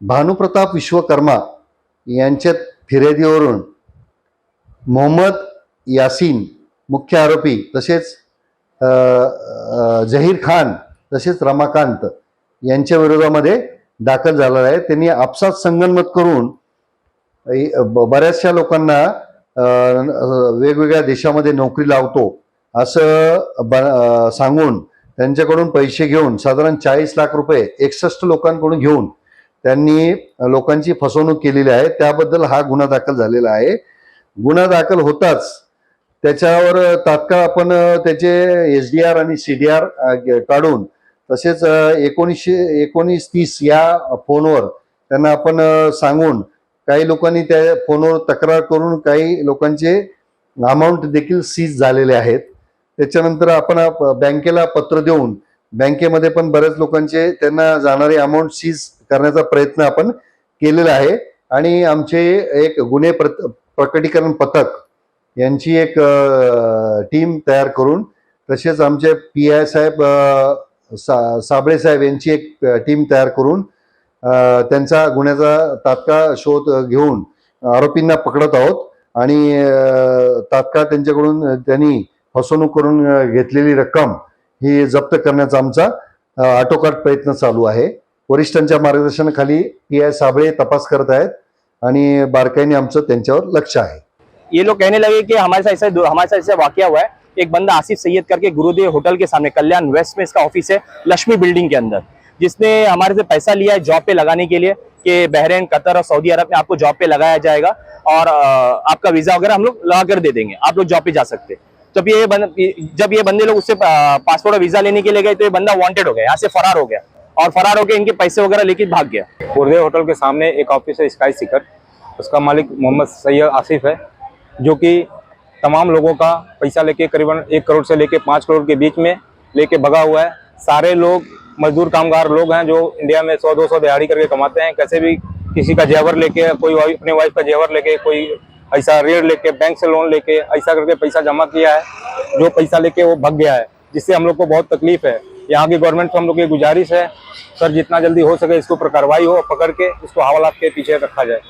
भानुप्रताप विश्वकर्मा यांच्या फिर्यादीवरून मोहम्मद यासीन मुख्य आरोपी तसेच जहीर खान तसेच रमाकांत यांच्या विरोधामध्ये दाखल झालेला आहे. त्यांनी आपसात संगनमत करून ब- बऱ्याचशा लोकांना वेगवेगळ्या देशामध्ये नोकरी लावतो असं ब सांगून त्यांच्याकडून पैसे घेऊन साधारण चाळीस लाख रुपये एकसष्ट लोकांकडून घेऊन त्यांनी लोकांची फसवणूक केलेली आहे. त्याबद्दल हा गुन्हा दाखल झालेला आहे. गुन्हा दाखल होताच त्याच्यावर तात्काळ आपण त्याचे एस डी आर आणि सी डी आर काढून तसेच एकोणीसशे एकोणीस तीस या फोनवर त्यांना आपण सांगून काही लोकांनी त्या फोनवर तक्रार करून काही लोकांचे अमाऊंट देखील सीज झालेले आहेत. त्याच्यानंतर आपण बँकेला पत्र देऊन बँकेमध्ये पण बऱ्याच लोकांचे त्यांना जाणारे अमाऊंट सीज करण्याचा प्रयत्न आपण केलेला आहे. आणि आमचे एक गुन्हे प्र प्रकटीकरण पथक यांची एक टीम तयार करून तसेच आमचे पी आय साहेब सा साबळे साहेब यांची एक टीम तयार करून त्यांचा गुन्ह्याचा तात्काळ शोध घेऊन आरोपींना पकडत आहोत. आणि तात्काळ त्यांच्याकडून त्यांनी फसवणूक करून घेतलेली रक्कम ही जप्त करण्याचा आमचा आटोकाट प्रयत्न चालू आहे. वरिष्ठांच्या मार्गदर्शनाखाली पी आय साबळे तपास करत आहेत आणि बारकाईने आमचं त्यांच्यावर लक्ष आहे. ये लोग कहने लगे कि हमारे साथ ऐसा हमारे साथ ऐसा वाकया हुआ है एक बंदा आसिफ सैयद करके गुरुदेव होटल के सामने कल्याण वेस्ट में इसका ऑफ़िस है लक्ष्मी बिल्डिंग के अंदर। जिसने हमारे से पैसा लिया है जॉब पे लगाने के लिए कि बहरीन कतर और सऊदी अरब में आपको जॉब पे लगाया जाएगा और आपका वीज़ा वगैरह हम लोग लगा कर दे देंगे। आप लोग जॉब पे जा सकते जब ये बन, जब ये बंदे लोग उससे पासपोर्ट और वीज़ा लेने के लिए गए तो ये बंदा वांटेड हो गया यहाँ से फरार हो गया। और फरार होकर इनके पैसे वगैरह लेके भाग गया। गुरुदेव होटल के सामने एक ऑफ़िस है स्काई सिकर उसका मालिक मोहम्मद सैयद आसिफ है, जो कि तमाम लोगों का पैसा लेके करीबन एक करोड़ से लेके पाँच करोड़ के बीच में लेके भगा हुआ है। सारे लोग, मजदूर कामगार लोग हैं जो इंडिया में सौ, दो सौ दिहाड़ी करके कमाते हैं। कैसे भी किसी का जेवर लेके, कोई अपने वाइफ का जेवर लेके, कोई ऐसा ऋण लेके बैंक से लोन लेके, ऐसा करके पैसा जमा किया है, जो पैसा लेके वो भग गया है, जिससे हम लोग को बहुत तकलीफ़ है। यहाँ की गवर्नमेंट से हम लोग की गुजारिश है सर जितना जल्दी हो सके इसके ऊपर कार्रवाई हो पकड़ के इसको हवालात के पीछे रखा जाए।